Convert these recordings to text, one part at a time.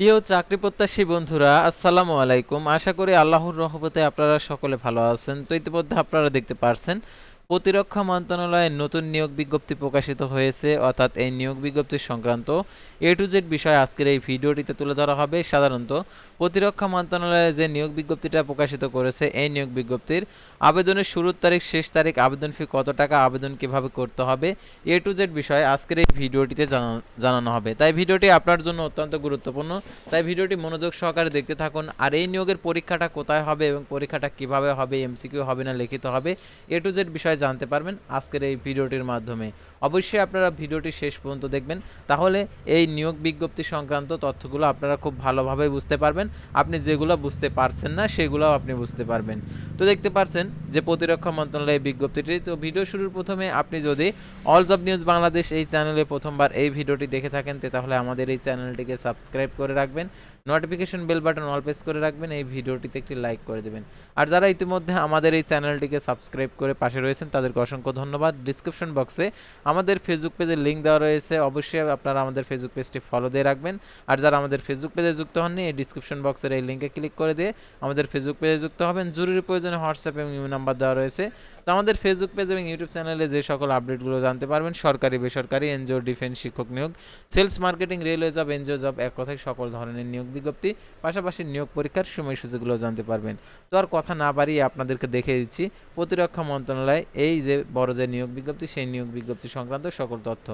প্রিয় চাকরি প্রত্যাশী বন্ধুরা, আসসালামু আলাইকুম। আশা করি আল্লাহর রহমতে আপনারা সকলে ভালো আছেন। তো ইতিমধ্যে আপনারা দেখতে পারছেন, প্রতিরক্ষা মন্ত্রণালয়ে নতুন নিয়োগ বিজ্ঞপ্তি প্রকাশিত হয়েছে। অর্থাৎ এই নিয়োগ বিজ্ঞপ্তি সংক্রান্ত এ টু জেড বিষয় আজকের এই ভিডিওটিতে তুলে ধরা হবে। সাধারণত প্রতিরক্ষা মন্ত্রণালয়ে যে নিয়োগ বিজ্ঞপ্তিটা প্রকাশিত করেছে, এই নিয়োগ বিজ্ঞপ্তির আবেদনের শুরুর তারিখ, শেষ তারিখ, আবেদন ফি কত টাকা, আবেদন কীভাবে করতে হবে, এ টু জেড বিষয়ে আজকের এই ভিডিওটিতে জানা- জানানো হবে। তাই ভিডিওটি আপনার জন্য অত্যন্ত গুরুত্বপূর্ণ। তাই ভিডিওটি মনোযোগ সহকারে দেখতে থাকুন। আর এই নিয়োগের পরীক্ষাটা কোথায় হবে এবং পরীক্ষাটা কীভাবে হবে এমসিকিউ হবে না লিখিত হবে, এ টু জেড বিষয়ে জানতে পারবেন আজকের এই ভিডিওটির মাধ্যমে। অবশ্যই আপনারা ভিডিওটি শেষ পর্যন্ত দেখবেন। তাহলে এই নিয়োগ বিজ্ঞপ্তি সংক্রান্ত তথ্যগুলো আপনারা খুব ভালোভাবে বুঝতে পারবেন। আপনি যেগুলো বুঝতে পারছেন না, সেগুলোও আপনি বুঝতে পারবেন। তো দেখতে পারছেন যে প্রতিরক্ষা মন্ত্রণালয়ের বিজ্ঞপ্তিটি। তো ভিডিও শুরুর প্রথমে আপনি যদি অল জব নিউজ বাংলাদেশ এই চ্যানেলে প্রথমবার এই ভিডিওটি দেখে থাকেন তাহলে আমাদের এই চ্যানেলটিকে সাবস্ক্রাইব করে রাখবেন notification bell button all press করে রাখবেন, এই ভিডিওটিতে একটি লাইক করে দেবেন। আর যারা ইতিমধ্যে আমাদের এই চ্যানেলটিকে সাবস্ক্রাইব করে পাশে রয়েছেন, তাদেরকে অসংখ্য ধন্যবাদ। ডিসক্রিপশন বক্সে আমাদের ফেসবুক পেজের লিঙ্ক দেওয়া রয়েছে, অবশ্যই আপনারা আমাদের ফেসবুক পেজটি ফলো দিয়ে রাখবেন। আর যারা আমাদের ফেসবুক পেজে যুক্ত হননি, এই ডিসক্রিপশন বক্সের এই লিঙ্কে ক্লিক করে দিয়ে আমাদের ফেসবুক পেজে যুক্ত হবেন। জরুরি প্রয়োজনে হোয়াটসঅ্যাপ এবং ইউ নাম্বার দেওয়া রয়েছে। তো আমাদের ফেসবুক পেজ এবং ইউটিউব চ্যানেলে যে সকল আপডেটগুলো জানতে পারবেন, সরকারি, বেসরকারি এনজিও ডিফেন্স শিক্ষক, নিয়োগ sales marketing railway job NGO job এক কথায় সকল ধরনের নিয়োগ বিজ্ঞপ্তি, পাশাপাশি নিয়োগ পরীক্ষার সময়সূচিগুলো জানতে পারবেন। তো আর কথা না বাড়িয়ে আপনাদেরকে দেখে দিচ্ছি, প্রতিরক্ষা মন্ত্রণালয় এই যে বড় যে নিয়োগ বিজ্ঞপ্তি, সেই নিয়োগ বিজ্ঞপ্তি সংক্রান্ত সকল তথ্য।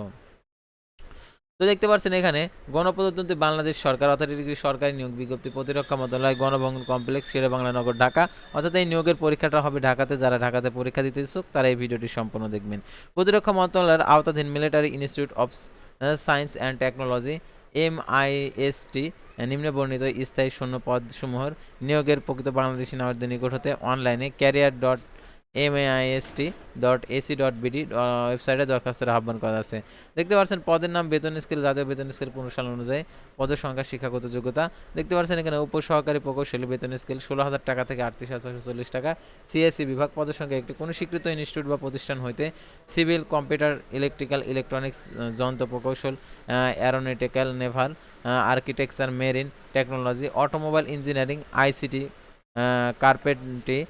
তো দেখতে পাচ্ছেন এখানে গণপ্রজাতন্ত্রী বাংলাদেশ সরকার অথরিটি সরকারি নিয়োগ বিজ্ঞপ্তি। প্রতিরক্ষা মন্ত্রণালয়, গণভবন কমপ্লেক্স শেরে বাংলা নগর, ঢাকা। অর্থাৎ এই নিয়োগের পরীক্ষাটা হবে ঢাকাতে। যারা ঢাকাতে পরীক্ষা দিতে ইচ্ছুক, তারা এই ভিডিওটি সম্পূর্ণ দেখবেন। প্রতিরক্ষা মন্ত্রণালয়ের আওতাধীন Military Institute of Science and Technology M IST নিম্নে বর্ণিত স্থায়ী শূন্য পদসমূহের নিয়োগের প্রকৃত বাংলাদেশি নাগরিকদের নিকট হতে অনলাইনে career dot MAIST dot AC dot BD ওয়েবসাইটে দরখাস্তের আহ্বান করা আছে। দেখতে পাচ্ছেন পদের নাম, বেতন স্কেল, জাতীয় বেতন স্কেল পুনঃসাল অনুযায়ী পদের সংখ্যা, শিক্ষাগত যোগ্যতা। দেখতে পাচ্ছেন এখানে উপসহকারী প্রকৌশলী বেতন স্কেল, ষোলো হাজার টাকা থেকে আটত্রিশ হাজার চল্লিশ টাকা। সিএসসি বিভাগ পদের সংখ্যা, একটি কোনো স্বীকৃত ইনস্টিটিউট বা প্রতিষ্ঠান হইতে সিভিল, কম্পিউটার, ইলেকট্রিক্যাল, ইলেকট্রনিক্স, যন্ত্র, প্রকৌশল aeronautical, naval architecture, marine technology, automobile engineering, ICT carpentry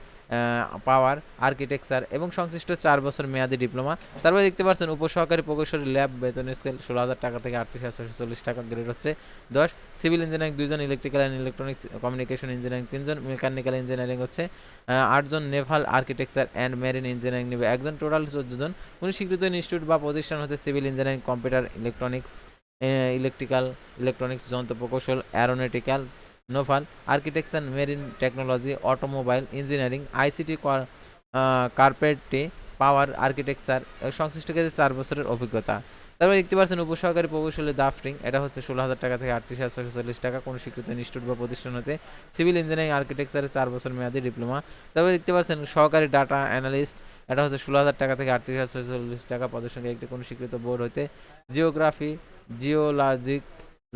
power, architecture এবং সংশ্লিষ্ট চার বছর মেয়াদি ডিপ্লোমা। তারপরে দেখতে পাচ্ছেন, উপসহকারী প্রকৌশলী ল্যাব, বেতন স্কেল ষোলো হাজার টাকা থেকে আটত্রিশ হাজার চল্লিশ টাকা গ্রেড হচ্ছে। দশ, সিভিল ইঞ্জিনিয়ারিং দুজন electrical and electronics communication engineering তিনজন, মেকানিক্যাল ইঞ্জিনিয়ারিং হচ্ছে। আটজন naval architecture and marine engineering নেবে। একজন টোটাল চোদ্দ জন। কোনো স্বীকৃত ইনস্টিটিউট বা প্রতিষ্ঠান হচ্ছে civil engineering, computer electronics electrical electronics, যন্ত্র প্রকৌশল, aeronautical naval architecture marine technology automobile engineering ICT কার্পেটে পাওয়ার আর্কিটেকচার সংশ্লিষ্ট ক্ষেত্রে চার বছরের অভিজ্ঞতা। তারপরে দেখতে পাচ্ছেন উপসহকারী প্রকৌশলী দাফটিং এটা হচ্ছে ষোলো হাজার টাকা থেকে আটত্রিশ হাজার ছশো চল্লিশ টাকা কোনো স্বীকৃত ইনস্টিটিউট বা প্রতিষ্ঠান হতে। সিভিল ইঞ্জিনিয়ারিং আর্কিটেকচারে চার বছর মেয়াদি ডিপ্লোমা। তারপরে দেখতে পাচ্ছেন সহকারী ডাটা অ্যানালিস্ট, এটা হচ্ছে ষোলো হাজার টাকা থেকে আটত্রিশ হাজার ছশো চল্লিশ টাকা পদের সঙ্গে একটি কোনো স্বীকৃত বোর্ড হতে জিওগ্রাফি, জিওলজিক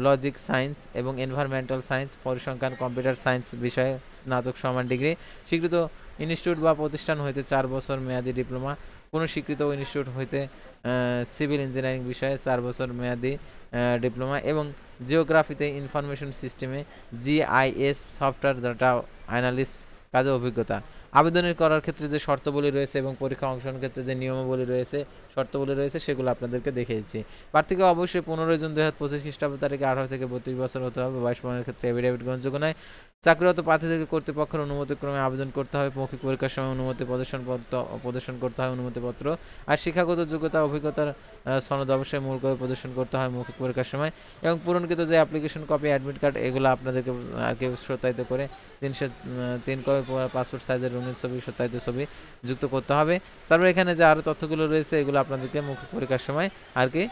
লজিক সায়েন্স এবং এনভায়রনমেন্টাল সায়েন্স পরিসংখ্যান কম্পিউটার সায়েন্স বিষয়ে স্নাতক সমান ডিগ্রি স্বীকৃত ইনস্টিটিউট বা প্রতিষ্ঠান হইতে চার বছর মেয়াদি ডিপ্লোমা কোনো স্বীকৃত ইনস্টিটিউট হইতে সিভিল ইঞ্জিনিয়ারিং বিষয়ে চার বছর মেয়াদি ডিপ্লোমা এবং জিওগ্রাফিতে ইনফরমেশন সিস্টেমে জিআইএস সফটওয়্যার ডাটা অ্যানালিস্ট কাজে অভিজ্ঞতা। আবেদনের করার ক্ষেত্রে যে শর্তাবলী রয়েছে এবং পরীক্ষা অংশগ্রহণের ক্ষেত্রে যে নিয়মাবলী রয়েছে, শর্তাবলী রয়েছে, সেগুলো আপনাদেরকে দেখিয়েছি। প্রার্থীকে অবশ্যই পনেরোই জুন দু হাজার পঁচিশ খ্রিস্টাব্দ তারিখে আঠারো থেকে বত্রিশ বছর হতে হবে। বয়স প্রমাণের ক্ষেত্রে এভিডেভিট গ্রহণযোগ্য নয় চাকরিরত প্রার্থীদেরকে কর্তৃপক্ষের অনুমতিক্রমে আবেদন করতে হবে। মৌখিক পরীক্ষার সময় অনুমতি প্রদর্শন পত্র প্রদর্শন করতে হয় অনুমতিপত্র। আর শিক্ষাগত যোগ্যতা, অভিজ্ঞতার সনদ অবশ্যই মূল করে প্রদর্শন করতে হয় মৌখিক পরীক্ষার সময়। এবং পূরণকৃত যে অ্যাপ্লিকেশন কপি অ্যাডমিট কার্ড এগুলো আপনাদেরকে আর কি সত্যায়িত করে। তিনশো তিন কপি, পাসপোর্ট সাইজের রঙিন ছবি সত্যায়িত ছবি যুক্ত করতে হবে। তারপর এখানে যে আরও তথ্যগুলো রয়েছে, এগুলো আপনাদেরকে মুখ পরীক্ষার সময় আর কি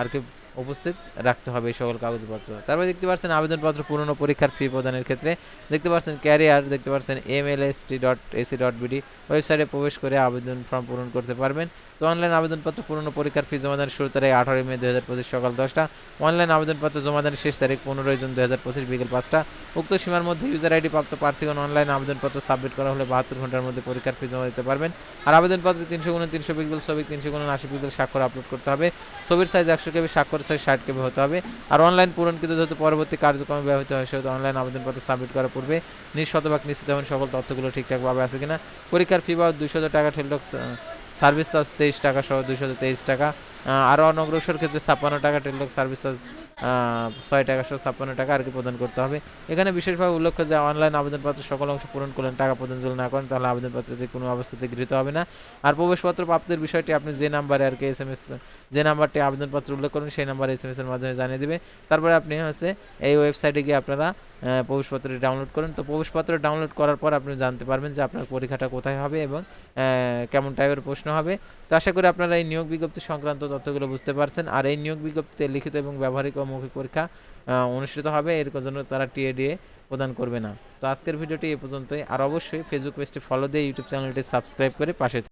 আর কি উপস্থিত রাখতে হবে এই সকল কাগজপত্র। তারপরে দেখতে পাচ্ছেন আবেদনপত্র পূরণ পরীক্ষার ফি প্রদানের ক্ষেত্রে। দেখতে পাচ্ছেন ক্যারিয়ার দেখতে পাচ্ছেন M L S T dot AC dot BD ওয়েবসাইটে প্রবেশ করে আবেদন ফর্ম পূরণ করতে পারবেন। তো অনলাইন আবেদনপত্র পূরণ ও পরীক্ষার ফি জমাদানের শুরু তারিখ আঠারোই মে দু হাজার পঁচিশ সকাল দশটা। অনলাইন আবেদনপত্র জমাদানের শেষ তারিখ পনেরোই জুন দু হাজার পঁচিশ বিকেল পাঁচটা। উক্ত সীমার মধ্যে ইউজার আইডি প্রাপ্ত প্রার্থীগণ অনলাইন আবেদনপত্র সাবমিট করা হলে বাহাত্তর ঘণ্টার মধ্যে পরীক্ষার ফি জমা দিতে পারবেন। আর আবেদনপত্রে তিনশো গুণ তিনশো পিক্সেল ছবি তিনশো গুণ আশি পিক্সেল স্বাক্ষর আপলোড করতে হবে। ছবির সাইজ একশো কেবি স্বাক্ষর ছয় ষাট কেবি হতে হবে। আর অনলাইন পূরণকৃত যেহেতু পরবর্তী কার্যক্রমে ব্যবহৃত হয়, সেহেতু অনলাইন আবেদনপত্র সাবমিট করার পূর্বে নিঃশতভাগ নিশ্চিত হবেন সকল তথ্যগুলো ঠিকঠাকভাবে আছে কিনা। পরীক্ষার ফি বা দুশত টাকা টেলডক সার্ভিস চার্জ তেইশ টাকা সহ দুশো তেইশ টাকা। আরও অনগ্রসর ক্ষেত্রে ছাপ্পান্ন টাকা টেলডক সার্ভিস চার্জ ছয় টাকা সহ ছাপ্পান্ন টাকা আর কি প্রদান করতে হবে। এখানে বিশেষভাবে উল্লেখ্য যে অনলাইন আবেদনপত্র সকল অংশ পূরণ করলেন, টাকা প্রদান যদি না করেন, তাহলে আবেদনপত্রটি কোনো অবস্থাতে গৃহীত হবে না। আর প্রবেশপত্র প্রাপ্তির বিষয়টি আপনি যে নাম্বারে আর কি এস এম এস যে নাম্বারটি আবেদনপত্র উল্লেখ করুন, সেই নাম্বারে এস এম এস এর মাধ্যমে জানিয়ে দেবে। তারপরে আপনি হচ্ছে এই ওয়েবসাইটে গিয়ে আপনারা আহ, প্রবেশপত্রটি ডাউনলোড করুন। তো প্রবেশপত্র ডাউনলোড করার পর আপনি জানতে পারবেন যে আপনার পরীক্ষাটা কোথায় হবে এবং কেমন টাইপের প্রশ্ন হবে। তো আশা করি আপনারা এই নিয়োগ বিজ্ঞপ্তি সংক্রান্ত তথ্যগুলো বুঝতে পারছেন। আর এই নিয়োগ বিজ্ঞপ্তিতে লিখিত এবং ব্যবহারিক ও মৌখিক পরীক্ষা অনুষ্ঠিত হবে। এর জন্য তারা টিএডিএ প্রদান করবে না। তো আজকের ভিডিওটি এ পর্যন্তই। আর অবশ্যই ফেসবুক পেজটি ফলো দিয়ে ইউটিউব চ্যানেলটি সাবস্ক্রাইব করে পাশে